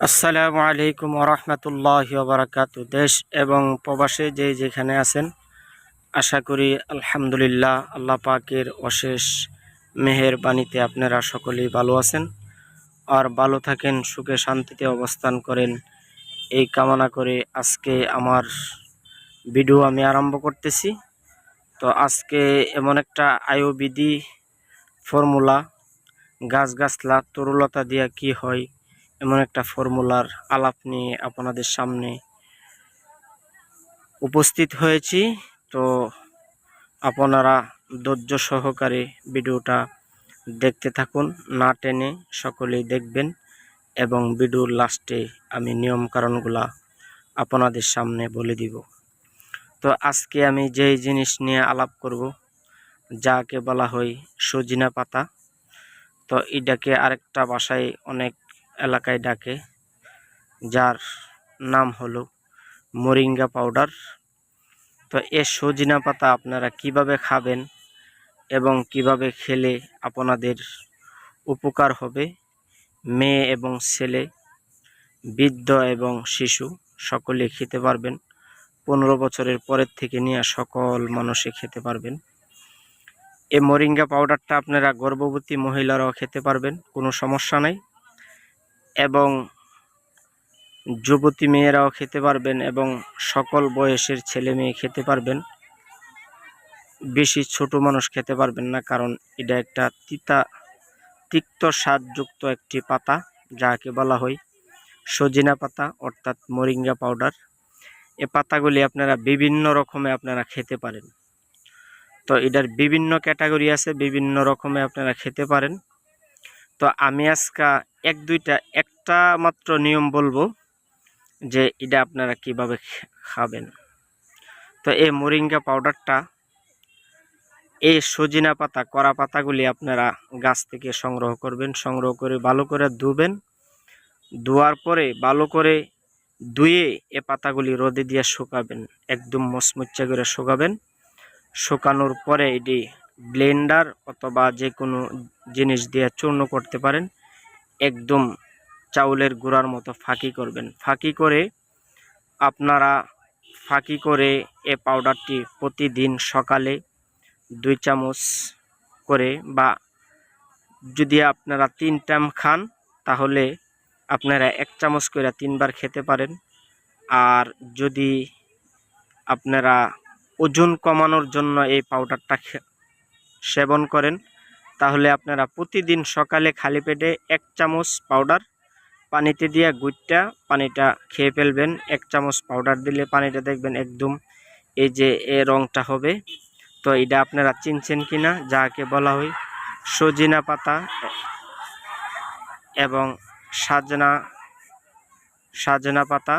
আসসালামু আলাইকুম ওরহমতুল্লাহ বারাকাত দেশ এবং প্রবাসে যে যেখানে আছেন, আশা করি আলহামদুলিল্লাহ আল্লাহ পাকের অশেষ মেহের বাণীতে আপনারা সকলেই ভালো আছেন আর ভালো থাকেন, সুখে শান্তিতে অবস্থান করেন। এই কামনা করে আজকে আমার ভিডিও আমি আরম্ভ করতেছি। তো আজকে এমন একটা আয়ুবিধি ফর্মুলা, গাছ গাছলা তরুলতা দিয়া কি হয় এমন একটা ফর্মুলার আলাপ নিয়ে আপনাদের সামনে উপস্থিত হয়েছি। তো আপনারা ধৈর্য সহকারে ভিডিওটা দেখতে থাকুন, না টেনে সকলেই দেখবেন এবং ভিডিওর লাস্টে আমি নিয়ম কারণগুলা আপনাদের সামনে বলে দিব। তো আজকে আমি যেই জিনিস নিয়ে আলাপ করব, যাকে বলা হয় সজিনা পাতা। তো এটাকে আরেকটা বাসায় অনেক এলাকায় ডাকে, যার নাম হলো মোরিঙ্গা পাউডার। তো এ সজিনা পাতা আপনারা কীভাবে খাবেন এবং কীভাবে খেলে আপনাদের উপকার হবে? মেয়ে এবং ছেলে, বৃদ্ধ এবং শিশু সকলে খেতে পারবেন। পনেরো বছরের পরের থেকে নিয়ে সকল মানুষে খেতে পারবেন। এ মোরিঙ্গা পাউডারটা আপনারা গর্ভবতী মহিলারাও খেতে পারবেন, কোনো সমস্যা নাই। এবং যুবতী মেয়েরাও খেতে পারবেন এবং সকল বয়সের ছেলে মেয়ে খেতে পারবেন। বেশি ছোট মানুষ খেতে পারবেন না, কারণ এটা একটা তিতা, তিক্ত স্বাদযুক্ত একটি পাতা, যাকে বলা হয় সজিনা পাতা, অর্থাৎ মরিঙ্গা পাউডার। এ পাতাগুলি আপনারা বিভিন্ন রকমে আপনারা খেতে পারেন। তো এটার বিভিন্ন ক্যাটাগরি আছে, বিভিন্ন রকমে আপনারা খেতে পারেন। তো আমি আজকা এক দুইটা, একটা মাত্র নিয়ম বলব যে এটা আপনারা কীভাবে খাবেন। তো এই মোরিঙ্গা পাউডারটা, এই সজিনা পাতা কড়া পাতাগুলি আপনারা গাছ থেকে সংগ্রহ করবেন, সংগ্রহ করে ভালো করে ধুবেন। ধোয়ার পরে ভালো করে ধুয়ে এ পাতাগুলি রোদে দিয়ে শুকাবেন, একদম মচমচ্চা করে শুকাবেন। শুকানোর পরে এটি ব্লেন্ডার অথবা যে কোনো জিনিস দিয়ে চূর্ণ করতে পারেন, একদম চাউলের গুঁড়ার মতো ফাঁকি করবেন। ফাঁকি করে আপনারা ফাঁকি করে এ পাউডারটি প্রতিদিন সকালে দুই চামচ করে বা যদি আপনারা তিন টাইম খান, তাহলে আপনারা এক চামচ করে তিনবার খেতে পারেন। আর যদি আপনারা ওজন কমানোর জন্য এই পাউডারটা সেবন করেন, তাহলে আপনারা প্রতিদিন সকালে খালি পেটে এক চামচ পাউডার পানিতে দিয়ে গুইটটা পানিটা খেয়ে ফেলবেন। এক চামচ পাউডার দিলে পানিটা দেখবেন একদম এই যে এ রংটা হবে। তো এটা আপনারা চিনছেন কিনা, যাকে বলা হয় সজিনা পাতা এবং সাজনা সাজনা পাতা।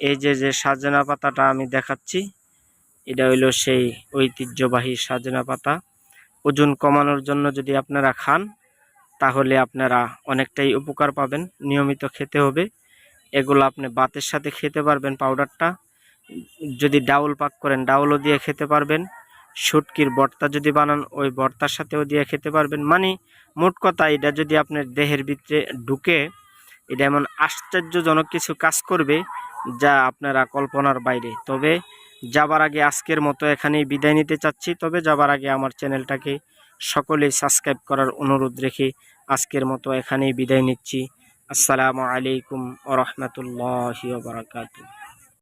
এই যে যে সাজনা পাতাটা আমি দেখাচ্ছি এটা হইল সেই ঐতিহ্যবাহী সাজনা পাতা। ওজন কমানোর জন্য যদি আপনারা খান, তাহলে আপনারা অনেকটাই উপকার পাবেন, নিয়মিত খেতে হবে। এগুলো আপনি বাতের সাথে খেতে পারবেন পাউডারটা। যদি ডাউল পাক করেন, ডাউলও দিয়ে খেতে পারবেন। শুটকির বর্তা যদি বানান, ওই বর্তার সাথেও দিয়ে খেতে পারবেন। মানে মোট কথা, এটা যদি আপনার দেহের ভিতরে ঢুকে, এটা এমন আশ্চর্যজনক কিছু কাজ করবে, যা আপনারা কল্পনার বাইরে। তবে যাবার আগে আজকের মতো এখানেই বিদায় নিতে চাচ্ছি। তবে যাবার আগে আমার চ্যানেলটাকে সকলেই সাবস্ক্রাইব করার অনুরোধ রেখে আজকের মতো এখানেই বিদায় নিচ্ছি। আসসালামু আলাইকুম রহমতুল্লাহ বারাকাতু